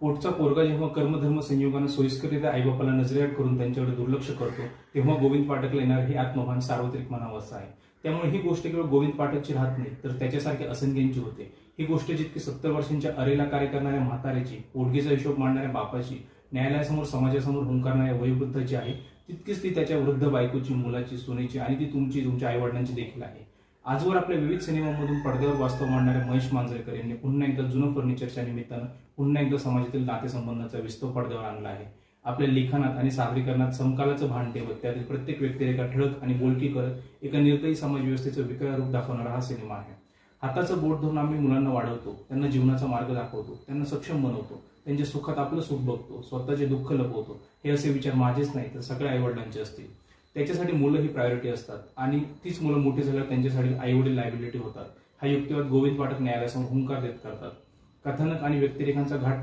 पोटचा पोरगा जेव्हा कर्मधर्म संयोगानं सोयीस्करित्या आईबापाला नजरेआड करून त्यांच्याकडे दुर्लक्ष करतो तेव्हा गोविंद पाठकला येणार हे आत्मभान सार्वत्रिक म्हणावं आहे. त्यामुळे ही गोष्ट केवळ गोविंद पाठकची राहत नाही तर त्याच्यासारख्या असंख्यांची होते. ही गोष्ट जितकी सत्तर वर्षांच्या अरेला कार्य करणाऱ्या म्हाताऱ्याची पोटगीचा हिशोब मांडणाऱ्या बापाची न्यायालयासमोर समाजासमोर हुंकारणाऱ्या वयोवृद्धाची आहे तितकीच ती त्याच्या वृद्ध बायकोची मुलाची सुनेची आणि ती तुमची तुमच्या आईवडिलांची देखील आहे. आजवर आपल्या विविध सिनेमामधून पडद्यावर वास्तव मांडणाऱ्या महेश मांजरेकर यांनी पुन्हा एकदा जुनं फर्निचरच्या निमित्तानं पुन्हा एकदा समाजातील नातेसंबंधाचा विस्तव पडद्यावर आणला आहे. आपल्या लिखाणात आणि सादरीकरणात समकालाचं भान ठेवत त्यातील प्रत्येक व्यक्तिरेखा ठळक आणि बोलकी करत एका निर्दयी समाजव्यवस्थेचं विकार रूप दाखवणारा हा सिनेमा आहे. हाताचं बोट धरून आम्ही मुलांना वाढवतो त्यांना जीवनाचा मार्ग दाखवतो त्यांना सक्षम बनवतो त्यांच्या सुखात आपलं सुख बघतो स्वतःचे दुःख लपवतो. हे असे विचार माझेच नाही तर सगळ्या आईवडिलांचे असतील. त्याच्यासाठी मुलं ही प्रायोरिटी असतात. आणि तीच मुलं मोठी झाल्यावर त्यांच्यासाठी आईवडील लायबिलिटी होतात. हा युक्तिवाद गोविंद पाठक न्यायालयासमोर हुंकार देत करतात. कथानक आणि व्यक्तिरेखांचा घाट